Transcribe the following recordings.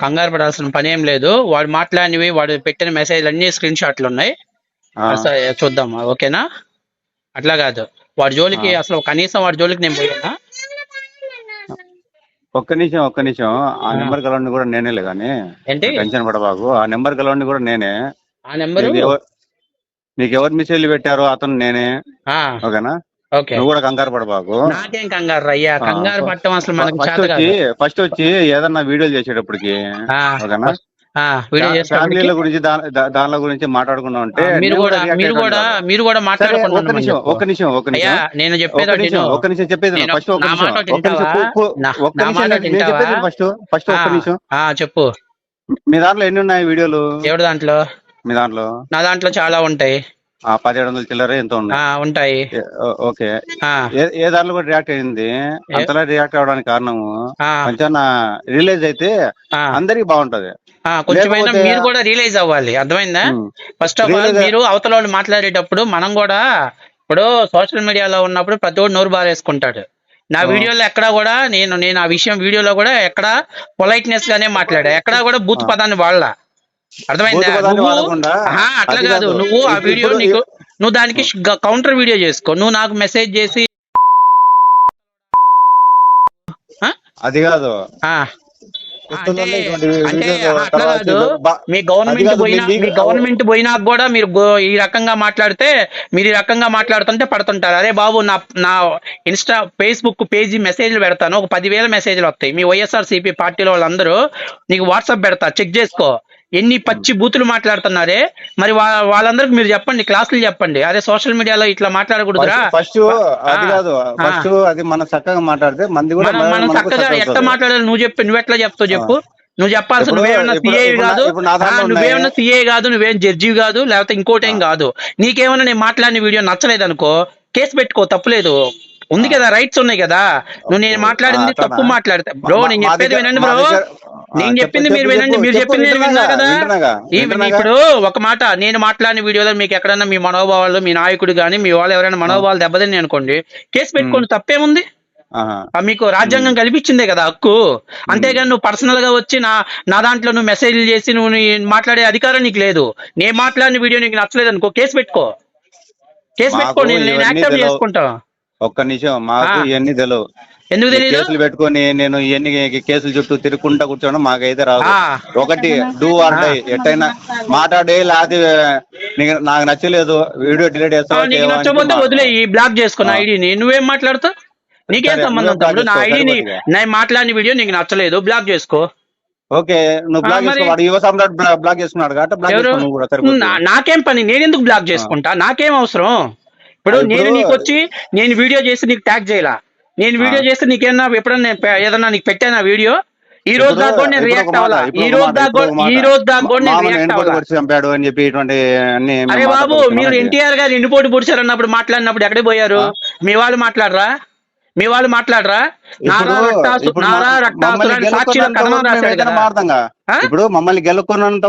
కంగారు పడాల్సిన పని ఏం లేదు. వాడు మాట్లాడినవి వాడు పెట్టిన మెసేజ్ అన్ని స్క్రీన్ షాట్లు ఉన్నాయి. చూద్దాం ఓకేనా? అట్లా కాదు. వాడి జోలికి. అసలు కనీసం వాడి జోలికి నేను పోయానా? ఒక్క నిమిషం ఒక్క నిమిషం. ఆ. నెంబర్ గలవాడిని కూడా నేనేలే కానీ ఏంటి? టెన్షన్ పడబాకు. ఆ నెంబర్ గలవాడిని కూడా నేనే. ఆ నెంబరు? నీకు ఎవ- నీకు ఎవరు మెసేజ్ పెట్టారో అతను నేనే. ఓకేనా? ఓకే నువ్వు కూడా కంగారు పడబాకు నాకేం కంగారు అయ్యా. కంగారు పట్టడం అసలు మనకు ఫస్ట్ వచ్చి ఫస్ట్ వచ్చి ఏదన్నా వీడియోలు చేసేటప్పటికి ఓకేనా? ఆ, వీడియో చేసేటప్పటికి ఫ్యామిలీల గురించి దానిల గురించి మాట్లాడుకున్నాం అంటే మీరు కూడా మీరు కూడా. మీరు కూడా ఒక్క మాట్లాడుకుంటున్నామని నిమిషం. ఒక్క నిమిషం అయ్యా నిమిషం. నేను చెప్పేది ఒకటి నిమిషం చెప్పేది ఫస్ట్ ఒక్క నా నిమిషం. ఒక్క నిమిషం వింటావా? కు- కు- నా- ఒక్క నా నిమిషం? చెప్పేది ఫస్ట్ ఫస్ట్ ఒక్క ఆ, నిమిషం. ఆ, చెప్పు. మీ దాంట్లో ఎన్ని ఉన్నాయి వీడియోలు? ఎవరి దాంట్లో? మీ దాంట్లో? నా దాంట్లో చాలా ఉంటాయి. పదిహేడు వందల చిల్లర ఎంత ఉన్నాయి. ఉంటాయి. ఓకే. ఏ దాంట్లో కూడా రియాక్ట్ అయింది. అంతలా రియాక్ట్ అవడానికి కారణము కొంచెం రిలీజ్ అయితే అందరికి బాగుంటది. కొంచెమైనా మీరు కూడా రియలైజ్ అవ్వాలి. అర్థమైందా. ఫస్ట్ ఆఫ్ ఆల్ మీరు అవతల వాళ్ళు మాట్లాడేటప్పుడు మనం కూడా ఇప్పుడు సోషల్ మీడియాలో ఉన్నప్పుడు ప్రతి ఒక్కడు నోరు బారేసుకుంటాడు. నా. వీడియోలో ఎక్కడా కూడా నేను నేను ఆ విషయం వీడియోలో కూడా ఎక్కడ పొలైట్నెస్ గానే మాట్లాడా. ఎక్కడా కూడా బూత్. పదాన్ని వాడలా. అర్థమైందా? అట్లా కాదు. నువ్వు ఆ వీడియో నీకు నువ్వు దానికి కౌంటర్ వీడియో చేసుకో. నువ్వు నాకు మెసేజ్ చేసి అది కాదు. అట్లా కాదు. మీ గవర్నమెంట్ పోయినా మీ గవర్నమెంట్ పోయినా కూడా మీరు ఈ రకంగా మాట్లాడితే మీరు ఈ రకంగా మాట్లాడుతుంటే పడుతుంటారు. అరే బాబు నా నా ఇన్స్టా ఫేస్బుక్ పేజీ మెసేజ్లు పెడతాను. ఒక పదివేల మెసేజ్లు వస్తాయి. మీ వైఎస్ఆర్ సిపి పార్టీలో వాళ్ళందరూ నీకు వాట్సాప్ పెడతా. చెక్ చేసుకో. ఎన్ని పచ్చి బూతులు మాట్లాడుతున్నారే? మరి వాళ్ళందరికి మీరు చెప్పండి క్లాసులు చెప్పండి. అరే సోషల్ మీడియాలో ఇట్లా మాట్లాడకూడదురా? ఫస్ట్ అది. కాదు ఫస్ట్ అది మనం చక్కగా మాట్లాడితే మంది కూడా మనం చక్కగా ఎట్లా. మాట్లాడాలి? నువ్వు చెప్పి నువ్వు ఎట్లా చెప్తావు చెప్పు? నువ్వు చెప్పాల్సిన నువ్వేమన్నా సిఏ కాదు? నువ్వేమన్నా. సిఏ కాదు నువ్వేం జడ్జి కాదు లేకపోతే ఇంకోటి కాదు. నీకేమన్నా నేను మాట్లాడిన వీడియో నచ్చలేదు అనుకో కేసు పెట్టుకో తప్పులేదు. ఉంది కదా రైట్స్ ఉన్నాయి కదా. నువ్వు నేను మాట్లాడింది? తప్పు మాట్లాడితే. బ్రో నేను చెప్పేది వినండి బ్రో. నేను చెప్పు, చెప్పింది చెప్పు, మీరు వినండి మీరు చెప్పు, చెప్పింది నేను విన్నా కదా. ఇప్పుడు ఒక మాట నేను మాట్లాడిన వీడియోలో మీకు ఎక్కడన్నా మీ మనోభావాలు మీ నాయకుడు కానీ మీ వాళ్ళు ఎవరైనా మనోభావాలు దెబ్బతిని అనుకోండి కేసు పెట్టుకోండి తప్పేముంది? మీకు రాజ్యాంగం కల్పించిందే కదా హక్కు. అంతేగాని నువ్వు పర్సనల్గా వచ్చి నా నా దాంట్లో నువ్వు మెసేజ్లు చేసి నువ్వు మాట్లాడే అధికారం నీకు లేదు. నేను మాట్లాడిన వీడియో నీకు నచ్చలేదు అనుకో కేసు పెట్టుకో. కేసు పెట్టుకో నేను యాక్సెప్ట్. చేసుకుంటా. ఒక్క నిమిషం మాకు. ఇవన్నీ తెలియదు ఎందుకు తెలియదు కేసులు పెట్టుకొని నేను ఇవన్నీ కేసులు చుట్టూ తిరుగుకుంటా కూర్చోవడం మాకైతే రాదు. ఒకటి డూ ఆర్ డై ఎట్టయినా మాట్లాడే లేకపోతే నీకు- నచ్చలేదు వీడియో డిలీట్ చెప్పి వదిలే ఈ బ్లాక్ చేసుకున్న. ఐడిని. నువ్వేం మాట్లాడుతావు? నీకేం సంబంధం తమ్ముడు? నా ఐడిని. నేను మాట్లాడిన వీడియో నీకు నచ్చలేదు బ్లాక్ చేసుకో. ఓకే నువ్వు బ్లాక్ మరి- చేసుకో వాడు యువ సమ్రాట్ బ్లా- బ్లాక్ చేసుకున్నాడు కాబట్టి బ్లాక్ నాకేం పని? నేను ఎందుకు బ్లాక్ చేసుకుంటా? నాకేం అవసరం? ఇప్పుడు నేను నీకు వచ్చి నేను వీడియో చేసి నీకు ట్యాగ్ చేయాల? నేను వీడియో చేస్తే నీకేమన్నా ఎప్పుడన్నా ఏదన్నా నీకు పెట్టానా వీడియో? ఈ రోజు దాకా నేను రియాక్ట్ అవ్వాలా? ఈ రోజు దాకా ఈ. రోజు దాకా నేను రియాక్ట్ అవ్వాలా? చంపాడు అని చెప్పి ఇటువంటి అన్ని మేము అరే బాబు మీరు. ఎన్టీఆర్ గారు ఎన్ని పోటీ పొడిచారు అన్నప్పుడు మాట్లాడినప్పుడు ఎక్కడికి పోయారు? మీ వాళ్ళు మాట్లాడరా? మీ వాళ్ళు మాట్లాడరా? నారా ఇప్పుడు- మమ్మల్ని కథనం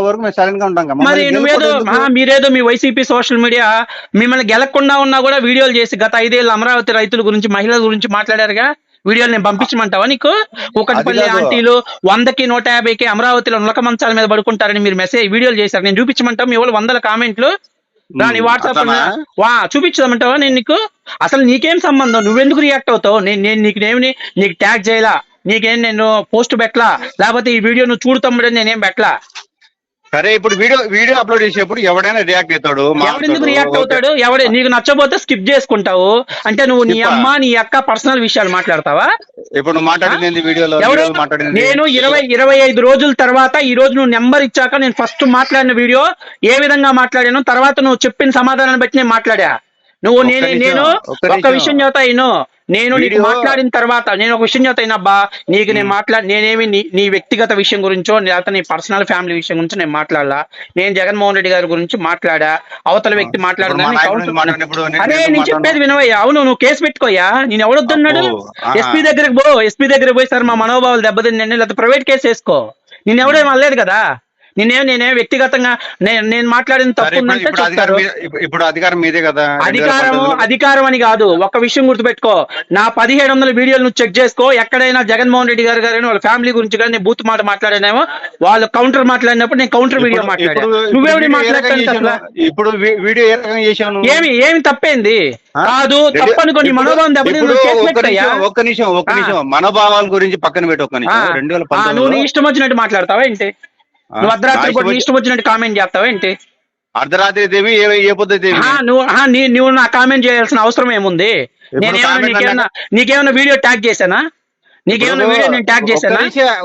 వరకు మేము సైలెంట్గా ఉంటాం. మరి నువ్వేదో? మీరేదో మీ వైసీపీ సోషల్ మీడియా మిమ్మల్ని గెలకుండా ఉన్నా కూడా వీడియోలు చేసి గత ఐదేళ్ళు అమరావతి రైతుల గురించి మహిళల గురించి మాట్లాడారుగా? వీడియోలు నేను పంపించమంటావా నీకు? ఒకటిపల్లి. ఆంటీలు వందకి నూట యాభైకి అమరావతిలో నులక మంచాల మీద పడుకుంటారని మీరు మెసేజ్ వీడియోలు చేశారు. నేను చూపించమంటావు? మీ వాళ్ళు వందల కామెంట్లు. దాని వాట్సాప్ చూపించమంటావా నేను నీకు? అసలు నీకేం సంబంధం? నువ్వెందుకు రియాక్ట్ అవుతావు? నేను నేను నీకు ఏమి నీకు ట్యాగ్ చేయాలా? నీకేం నేను పోస్ట్ పెట్టలా? లేకపోతే ఈ వీడియో నువ్వు చూడు తమ్ముడని నేనేం పెట్టలా? సరే ఇప్పుడు వీడియో వీడియో అప్లోడ్ చేసేప్పుడు ఎవడైనా రియాక్ట్ అవుతాడు ఎవడెందుకు. రియాక్ట్. అవుతాడు? ఎవడే నీకు నచ్చబోతే స్కిప్ చేసుకుంటావు. అంటే నువ్వు నీ? అమ్మ నీ అక్క పర్సనల్ విషయాలు మాట్లాడతావా? ఇప్పుడు నువ్వు మాట్లాడింది వీడియోలో? నేను ఇరవై ఇరవై ఐదు రోజుల తర్వాత ఈ రోజు నువ్వు నెంబర్ ఇచ్చాక నేను ఫస్ట్ మాట్లాడిన వీడియో ఏ విధంగా మాట్లాడాను తర్వాత నువ్వు చెప్పిన సమాధానాన్ని బట్టి నేను మాట్లాడా? నువ్వు నేను నేను ఒక్క ఒక. విషయం చెబుతా ఇను. నేను నీకు మాట్లాడిన తర్వాత నేను ఒక విషయం చెబుతా అబ్బా నీకు నేను మాట్లాడి నేనేమి నీ వ్యక్తిగత విషయం గురించో లేకపోతే నీ పర్సనల్ ఫ్యామిలీ విషయం గురించి నేను మాట్లాడాలా. నేను జగన్మోహన్ రెడ్డి గారి గురించి మాట్లాడా? అవతల వ్యక్తి ఇప్పుడు మా మాట్లాడదని నాయకుడి గురించి మాట్లాడినప్పుడు నేను అరే నేను చెప్పేది వినవయ్యా. అవును నువ్వు కేసు పెట్టుకోయా నేను ఎవడొద్దన్నాడు. ఎస్పీ దగ్గరికి పో ఎస్పీ దగ్గరికి పోయి సార్ మా మనోభావాలు దెబ్బతిందండి లేకపోతే ప్రైవేట్ కేసు వేసుకో. నేను ఎవడేం అనలేదు కదా? నేనేం నేనేం వ్యక్తిగతంగా నేను నేను మాట్లాడిన తప్పు ఇప్పుడు- అధికారం చెప్తారు మీ- ఇప్పుడు- ఇప్పుడు అధికారం మీదే కదా అధికారం. అధికారం అని కాదు. ఒక విషయం గుర్తుపెట్టుకో. నా పదిహేడు వందల వీడియోలు నువ్వు చెక్ చేసుకో. ఎక్కడైనా జగన్మోహన్ రెడ్డి గారు గారు వాళ్ళ ఫ్యామిలీ గురించి కానీ నేను బూత్ మాట మాట్లాడానేమో వాళ్ళు కౌంటర్ మాట్లాడినప్పుడు నేను కౌంటర్ వీడియో ఇప్పుడు- మాట్లాడా? ఇప్పుడు- ఇప్పుడు నువ్వెవడి వీడియో ఏ రకంగా మాట్లాడతాను? ఇప్పుడు వీడియో ఏమి ఏమి తప్పేంది? కాదు రెడ్డి- తప్పనుకో నీ ఇప్పుడు- మనోభావం కేసు ఒక్క. నిమిషం ఒక్క నిమిషం మనోభావాల గురించి పక్కన పెట్టి ఒక్క నిమిషం. రెండు వేల నువ్వు ఇష్టం వచ్చినట్టు మాట్లాడతావా ఏంటి? నువ్వు అర్ధరాత్రి పూట ఇష్టం వచ్చినట్టు కామెంట్ చేస్తావా ఏంటి అర్ధరాత్రి ఏమి ఏ ఆ, నువ్వు నీ నువ్వు నా కామెంట్ చేయాల్సిన అవసరం ఏముంది నేనేమన్నా నీకేమన్నా నీకేమన్నా వీడియో ట్యాగ్ చేశానా నీకేమన్నా వీడియో నేను ట్యాగ్ చేశానా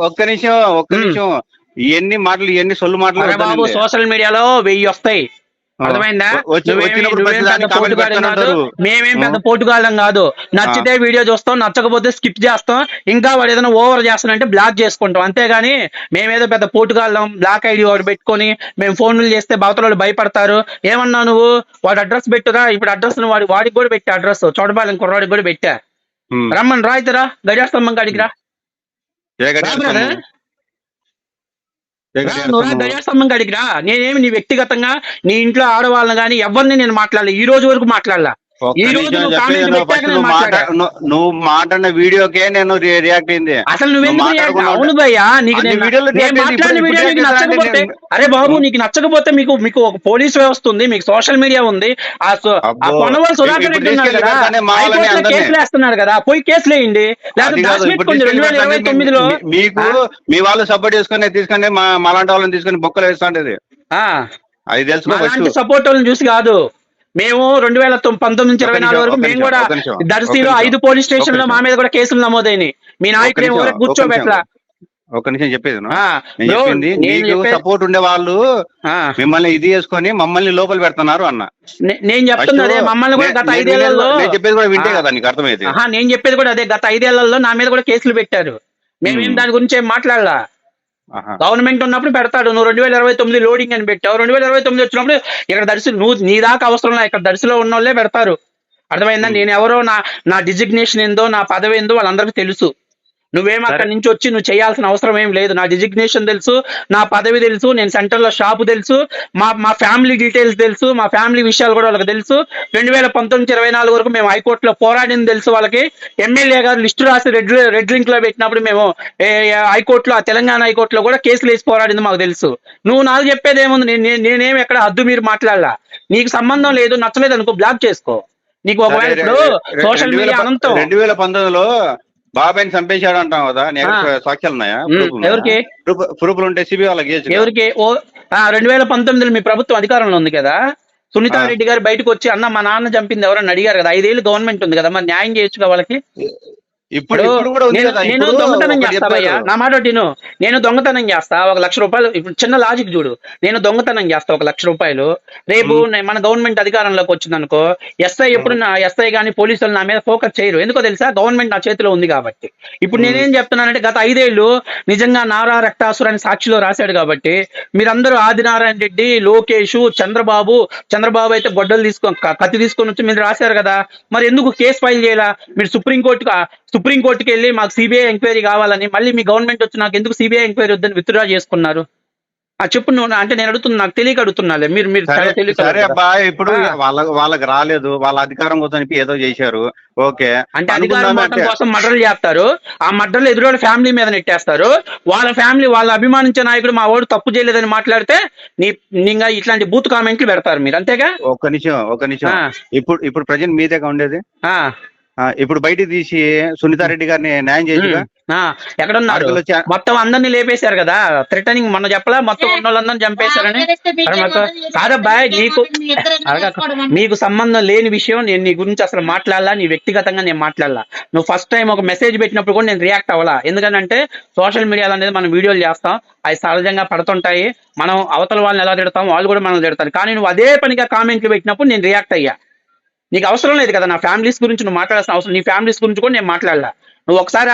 ఒక్క నిమిషం ఒక్క. నిమిషం ఇవన్నీ మాటలు ఇవన్నీ సొల్లు మాటలు బాబు. సోషల్ మీడియాలో వెయ్యి వస్తాయి. అర్థమైందా. మేమేం పెద్ద. పోటుగాళ్ళం కాదు. నచ్చితే వీడియో చూస్తాం నచ్చకపోతే స్కిప్ చేస్తాం. ఇంకా వాడు ఏదైనా ఓవర్ చేస్తానంటే బ్లాక్ చేసుకుంటాం. అంతేగాని మేమేదో పెద్ద పోటుగాళ్ళం బ్లాక్ ఐడి వాడు పెట్టుకొని మేము ఫోన్లు చేస్తే బవతలు భయపడతారు. ఏమన్నా నువ్వు? వాడు అడ్రస్ పెట్టురా. ఇప్పుడు అడ్రస్ వాడి వాడికి కూడా పెట్టా అడ్రస్. చోటపాలెం కుర్రాడికి కూడా పెట్టా. రమ్మని రాయితరా. గడియాస్తంభం కాడికి రా ఏ గడియ రా బ్రదర్. అర్థము? ఏ గడియ నువ్వు రా అర్థము? గడియాస్తంభం కాడికి రా. నేనేమి నీ వ్యక్తిగతంగా నీ ఇంట్లో ఆడవాళ్ళని కానీ ఎవరిని నేను మాట్లాడలే. ఈ రోజు వరకు మాట్లాడలా. ఈ రోజు నువ్వు కామెంట్ నువ్వు పెట్టాక నేను మాట్లాడా. మాట్లాడిన వీడియోకే నేను రియాక్ట్ అయింది. అసలు నువ్వెందుకు నువ్వు అవును భయ్యా? నీకు నేను. మాట్లాడిన వీడియో. నచ్చకపోతే అరే బాబు నీకు నచ్చకపోతే మీకు మీకు ఒక పోలీస్ వ్యవస్థ ఉంది మీకు సోషల్ మీడియా ఉంది. ఆ సుధాకర్ రెడ్డి కదా. హైకోర్టులో. కేసులు వేస్తున్నారు కదా. పోయి కేసులు వేయండి. లేకపోతే దాచిపెట్టుకోండి. రెండు వేల ఇరవై తొమ్మిదిలో మీకు మీ వాళ్ళు సపోర్ట్ చేసుకుని తీసుకొని మా మాలాంటి వాళ్ళని తీసుకొని బొక్కలు వేస్తాండేది. అది ఫస్ట్ సపోర్ట్ వాళ్ళని చూసి కాదు. మేము రెండు వేల తొమ్- పంతొమ్మిది నుంచి ఇరవై నాలుగు వరకు మేము కూడా దర్శిలో ఐదు పోలీస్ స్టేషన్లో మా మీద కూడా కేసులు నమోదైనాయి. మీ నాయకుడు ఒక కూర్చోబెట్లా. ఒక నిమిషం చెప్పేది సపోర్ట్ ఉండే వాళ్ళు మిమ్మల్ని ఇది చేసుకొని మమ్మల్ని లోపల పెడుతున్నారు అన్న. నేను చెప్తున్నా అదే First మమ్మల్ని కూడా గత ఐదేళ్ళలో నేను చెప్పేది కూడా వింటే. కదా నీకు అర్థమైతే నేను చెప్పేది కూడా అదే గత ఐదేళ్ళలో నా మీద కూడా కేసులు పెట్టారు. మేమేం. దాని గురించి ఏం మాట్లాడలా. గవర్నమెంట్ ఉన్నప్పుడు పెడతాడు. నువ్వు రెండు వేల ఇరవై తొమ్మిది లోడింగ్ అని పెట్టావు. రెండు వేల ఇరవై తొమ్మిది వచ్చినప్పుడు ఇక్కడ దర్శి నువ్వు నీ దాకా అవసరం ఇక్కడ దర్శిలో ఉన్న వాళ్ళే పెడతారు. అర్థమైందా. నేను ఎవరో నా నా డిజిగ్నేషన్ ఏందో నా పదవి ఏందో వాళ్ళందరికీ తెలుసు. నువ్వేం అక్కడి నుంచి వచ్చి నువ్వు చేయాల్సిన అవసరం ఏం లేదు. నా డిజిగ్నేషన్ తెలుసు నా పదవి తెలుసు నేను సెంటర్లో షాపు తెలుసు మా మా ఫ్యామిలీ డీటెయిల్స్ తెలుసు మా ఫ్యామిలీ విషయాలు కూడా వాళ్ళకి తెలుసు. రెండు వేల పంతొమ్మిది ఇరవై నాలుగు వరకు మేము హైకోర్టులో పోరాడింది తెలుసు వాళ్ళకి. ఎమ్మెల్యే గారు లిస్టు రాసి రెడ్ రెడ్ లింక్లో పెట్టినప్పుడు మేము హైకోర్టులో ఆ తెలంగాణ హైకోర్టులో కూడా కేసులు వేసి పోరాడింది మాకు తెలుసు. నువ్వు నాకు చెప్పేది ఏముంది? నేను- నేను- నేనేం ఎక్కడ హద్దు మీరు మాట్లాడలా? నీకు సంబంధం లేదు నచ్చలేదు అనుకో బ్లాక్ చేసుకో. నీకు ఒకవేళ ఇప్పుడు సోషల్ మీడియా అనంతం. రెండు వేల పంతొమ్మిదిలో బాబాయ్ని చంపేశాడు అంటాం కదా నీ దగ్గర ఆ. సాక్ష్యాలు ఉన్నాయా? ఎవరికి? ప్రూఫ్- ప్రూఫ్లు ఉంటే సిబి వాళ్ళకి. ఎవరికి ఓ రెండు వేల పంతొమ్మిదిలో మీ ప్రభుత్వం అధికారంలో ఉంది కదా సునీతా ఆ. రెడ్డి గారు బయటకు వచ్చి అన్న మా నాన్న చంపింది ఎవరని అడిగారు కదా ఐదేళ్ళు గవర్నమెంట్ ఉంది కదా మరి న్యాయం చేయొచ్చు కదా వాళ్ళకి ఇప్పుడు నేను నేను దొంగతనం ఒకటి చేస్తా భయ్యా చెప్పారు. నా మాట విను. నేను దొంగతనం చేస్తా ఒక లక్ష రూపాయలు ఇప్పుడు చిన్న లాజిక్ చూడు. నేను దొంగతనం చేస్తా ఒక లక్ష రూపాయలు. రేపు మన గవర్నమెంట్ అధికారంలోకి వచ్చింది అనుకో ఎస్ఐ ఎప్పుడు నా ఎస్ఐ గాని పోలీసులు నా మీద ఫోకస్ చేయరు. ఎందుకో తెలుసా? గవర్నమెంట్ నా చేతిలో ఉంది కాబట్టి. ఇప్పుడు నేనేం చెప్తున్నానంటే గత ఐదేళ్ళు నిజంగా నారా రక్తాసుర అని సాక్షిలో రాశాడు కాబట్టి మీరందరూ ఆదినారాయణ రెడ్డి లోకేష్ చంద్రబాబు చంద్రబాబు అయితే గొడ్డలు తీసుకొని కత్తి తీసుకొని వచ్చి మీరు రాశారు కదా. మరి ఎందుకు కేసు ఫైల్ చేయాలా? మీరు సుప్రీంకోర్టుకు సుప్రీంకోర్టుకి వెళ్ళి మాకు సిబిఐ ఎంక్వైరీ కావాలని మళ్ళీ మీ గవర్నమెంట్ వచ్చి నాకు ఎందుకు సిబిఐ ఎంక్వైరీ వద్దని విత్డ్రా చేసుకున్నారు. ఆ చెప్పు నువ్వు అంటే నేను అడుగుతున్నా నాకు తెలియక అడుగుతున్నాలే. మీరు మీరు సరే? అబ్బా ఇప్పుడు. వాళ్ళ వాళ్ళకి రాలేదు. వాళ్ళ అధికారం కోసం ఏదో చేశారు. ఓకే. అంటే అధికారం కోసం మర్డర్లు చేస్తారు. ఆ మర్డర్లు ఎదురోడు ఫ్యామిలీ మీద నెట్టేస్తారు. వాళ్ళ ఫ్యామిలీ వాళ్ళ అభిమానించే నాయకుడు మా వాడు తప్పు చేయలేదని మాట్లాడితే నీ ఇంకా ఇట్లాంటి బూత్ కామెంట్లు పెడతారు మీరు. అంతేగా? ఒక్క నిమిషం ఒక్క నిమిషం. ఇప్పుడు ఇప్పుడు ప్రజెంట్ మీదేగా ఉండేది? ఇప్పుడు బయటికి తీసి సునీతారెడ్డి గారిని న్యాయం ఎక్కడున్నారు ఆర్టికల్ వచ్చి- మొత్తం అందరినీ లేపేశారు కదా? థ్రెటనింగ్ మొన్న చెప్పలా? మొత్తం ఉన్న వాళ్ళందరినీ చంపేశారని? కాదబ్బా నీకు. మీకు సంబంధం లేని విషయం నేను నీ గురించి అసలు మాట్లాడాలా నీ వ్యక్తిగతంగా నేను మాట్లాడాలా. నువ్వు ఫస్ట్ టైం ఒక మెసేజ్ పెట్టినప్పుడు కూడా నేను రియాక్ట్ అవ్వాలా. ఎందుకంటే సోషల్ మీడియాలో అనేది మనం వీడియోలు చేస్తాం అవి సహజంగా పడుతుంటాయి. మనం అవతల వాళ్ళని ఎలా తిడతాం వాళ్ళు కూడా మనం తిడతారు. కానీ నువ్వు అదే పనిగా కామెంట్లు పెట్టినప్పుడు నేను రియాక్ట్ అయ్యా. నీకు అవసరం లేదు కదా నా ఫ్యామిలీస్ గురించి నువ్వు మాట్లాడాల్సిన అవసరం నీ ఫ్యామిలీస్ గురించి కూడా నేను మాట్లాడలా. నువ్వు ఒకసారి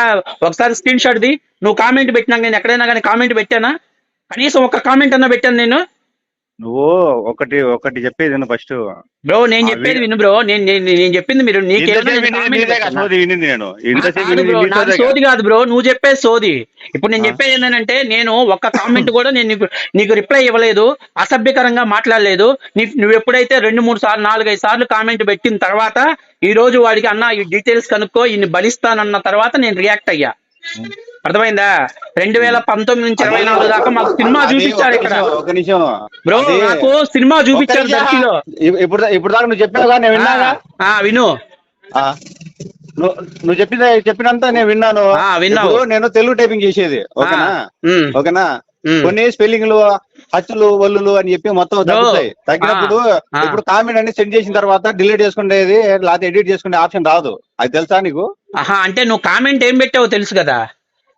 ఒకసారి స్క్రీన్ షాట్ ది. నువ్వు కామెంట్ పెట్టినాక నేను ఎక్కడైనా కానీ కామెంట్ పెట్టానా? కనీసం ఒక కామెంట్ అన్నా పెట్టాను నేను. నువ్వు ఒకటి ఒకటి చెప్పేది విను ఫస్ట్ బ్రో నేను చెప్పేది విను బ్రో. నేను నేను నేను చెప్పింది మీరు? వినింది నేను. సోదే కాదు. బ్రో. నువ్వు చెప్పేది సోది. ఇప్పుడు నేను. చెప్పేది ఏంటంటే నేను ఒక్క కామెంట్ కూడా నేను నీకు నీకు రిప్లై ఇవ్వలేదు. అసభ్యకరంగా మాట్లాడలేదు. నువ్వు ఎప్పుడైతే రెండు మూడు సార్లు నాలుగైదు సార్లు కామెంట్ పెట్టిన తర్వాత ఈ రోజు వాడికి అన్న ఈ డీటెయిల్స్ కనుక్కో ఇన్ని బలిస్తానన్న తర్వాత నేను రియాక్ట్ అయ్యా. అర్థమైందా? రెండు వేల పంతొమ్మిది నుంచి ఇరవై నాలుగు దాకా మాకు సినిమా చూపించారు ఇక్కడ. ఒక నిమిషం. బ్రో నాకు సినిమా చూపించారు నిమిషం. దర్శిలో ఇప్- ఇప్పుడు ఇప్పుడు దాకా నువ్వు చెప్పావుగా నేను విన్నాగా ఆ, విను. ఆ. నువ్వు చెప్పిన చెప్పినంత నేను విన్నాను. విన్నావు. నేను తెలుగు టైపింగ్ చేసేది ఓకేనా? ఓకేనా. కొన్ని స్పెల్లింగ్లు హచ్చులు వల్లులు అని చెప్పి మొత్తం తగ్గుతాయి. తగ్గినప్పుడు. ఇప్పుడు కామెంట్ అన్ని సెండ్ చేసిన తర్వాత డిలీట్ చేసుకునేది లేకపోతే ఎడిట్ చేసుకునే ఆప్షన్ రాదు. అది తెలుసా నీకు? అంటే నువ్వు కామెంట్ ఏం పెట్టావో తెలుసు కదా.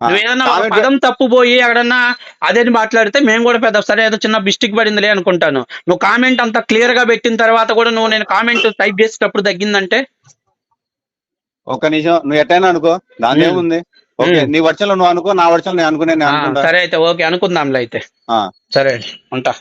ఆ, నువ్వు ఏదన్నా ఒక పదం తప్పు పోయి ఎక్కడన్నా అదేని మాట్లాడితే మేము కూడా పెద్ద సరే ఏదో చిన్న బిస్టిక్ పడిందిలే అనుకుంటాను నువ్వు కామెంట్ అంత క్లియర్గా పెట్టిన తర్వాత కూడా నువ్వు నేను కామెంట్ టైప్ చేసేటప్పుడు తగ్గిందంటే ఒక్క నిమిషం నువ్వు ఎట్టైనా అనుకో దాని. ఏముంది ఓకే. నీ వర్షంలో నువ్వు అనుకో నా వర్షంలో నేను అనుకునే సరే అయితే ఓకే అనుకుందాంలే అయితే. సరే ఉంటా.